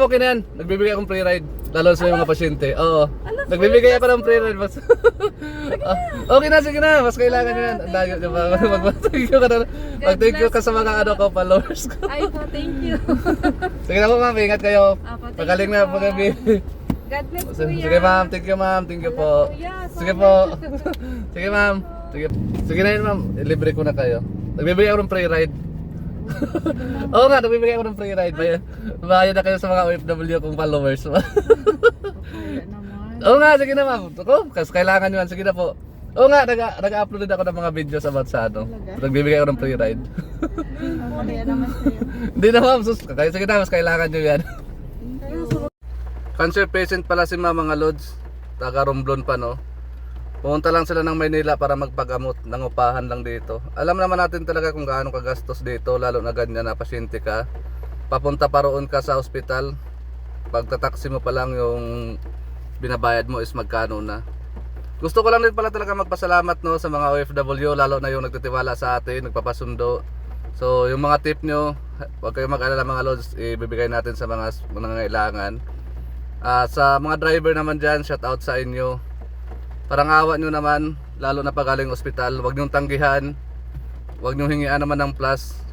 Okay na yan. Nagbibigay akong free ride. Lalo sa mga pasyente. Oo. Nagbibigay ako ng free ride. Mas... Ah, okay na, sige na. Mas kailangan nyo yan. Ang layo nyo ba? Mag-thank you ka na. Mag-thank you ka sa mga ano ko, followers ko. Ay po, thank you. Sige na po ma'am, ingat kayo. Apo, thank Pagaling na po. kami. God bless po Sige ma'am, thank you ma'am, thank you po. Sige po. Sige ma'am. Sige, sige na yun ma'am, libre ko na kayo. Nagbibigay ako ng free ride. Oo nga, nagbibigay ako ng free ride. Bayad, bayad na kayo sa mga OFW kong followers. Oo nga, sige na ma'am. Ako, kasi kailangan nyo yan. Sige na po. Oo nga, nag- nag-upload din ako ng mga videos about sa ano. Nagbibigay ako ng free ride. Hindi na ma'am, sus. Kaya sige na, mas kailangan nyo yan. Cancer patient pala si ma'am mga lods. Taga Romblon pa no. Pumunta lang sila ng Maynila para magpagamot ng upahan lang dito. Alam naman natin talaga kung gaano kagastos dito, lalo na ganyan na pasyente ka. Papunta pa roon ka sa ospital. Pagtataksi mo pa lang yung binabayad mo is magkano na. Gusto ko lang din pala talaga magpasalamat no sa mga OFW lalo na yung nagtitiwala sa atin, nagpapasundo. So yung mga tip nyo, huwag kayong mag-alala mga lods, ibibigay natin sa mga nangangailangan. Ah, sa mga driver naman dyan, shout out sa inyo. Parang awa nyo naman, lalo na pagaling ospital, huwag nyong tanggihan. Huwag nyong hingian naman ng plus.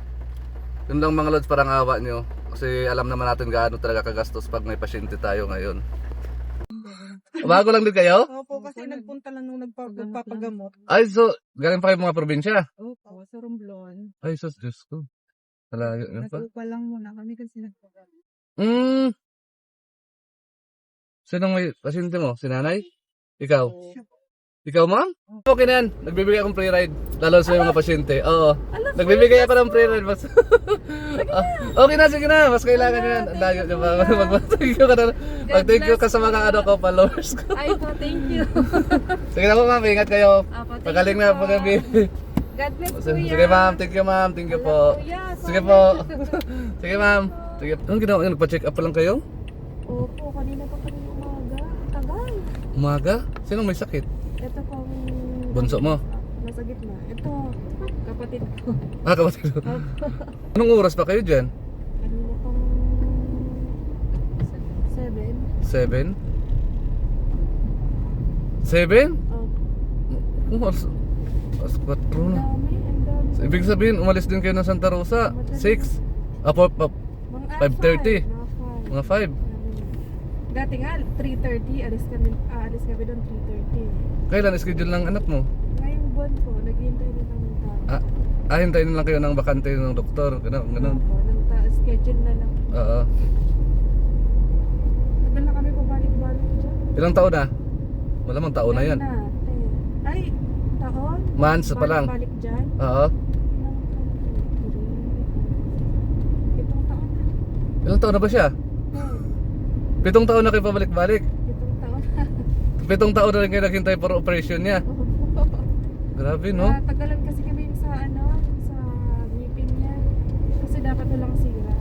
Yun lang mga lods, parang awa nyo. Kasi alam naman natin gaano talaga kagastos pag may pasyente tayo ngayon. Bago lang din kayo? Opo, kasi nagpunta lang nung nagpa- nagpapagamot. Ay, so, galing pa kayo mga probinsya? Opo, sa Romblon. Ay, sus, Diyos ko. Talaga, yun pa. Nag-upa lang muna kami kasi nagpapagamot. Mm. Sinong may pasyente mo? Si nanay? Ikaw? Ikaw, ma'am? Okay na yan. Nagbibigay akong free ride. Lalo sa mga pasyente. Oo. Nagbibigay ako ng free ride. Mas... Ah, okay na, sige na. Mas kailangan nyo yan. Ang layo nyo ba? Mag-thank you ka na. Mag-thank you ka sa mga ano ko, followers ko. Ay po, thank you. Sige na po, ma'am. Ingat kayo. Pagaling na po. kami. God bless po Sige, ma'am. Thank you, ma'am. Thank you po. Kuya, Sige po. Sige, ma'am. Sige. Anong ginawa nyo? Nagpa-check up pa lang kayo? Opo, kanina pa kami umaga. Sinong may sakit? Ito pong... Bunso mo? Nasa gitna. Ito, kapatid ko. Ah, kapatid ko. Anong oras pa kayo dyan? Kanina pang... Seven. Seven? Seven? Oh, Oh, alas, alas 4 ang na. So, ibig sabihin, umalis din kayo ng Santa Rosa. 6? Ah, po, po, Mga 5:30. Mga mga 5. Dati nga, 3.30, alis kami, ah, alis kami doon 3.30. Kailan schedule ng anak mo? Ngayong buwan po, naghihintay na ng tao. Ah, ah hintayin na lang kayo ng bakante ng doktor. Ganun, ganun. Opo, ng ta- schedule na lang. Oo. Tagal na kami pabalik-balik dyan. Ilang taon na? Malamang taon na yan. Na. Ay, taon? Months pa lang. Balik dyan? Oo. Ilang taon na ba siya? Pitong taon na kayo pabalik-balik. Itong taon na. Pitong taon na rin kayo naghintay for operation niya. Grabe, no? Ah, tagalan kasi kami sa ano, sa ngipin niya. Kasi dapat walang sira.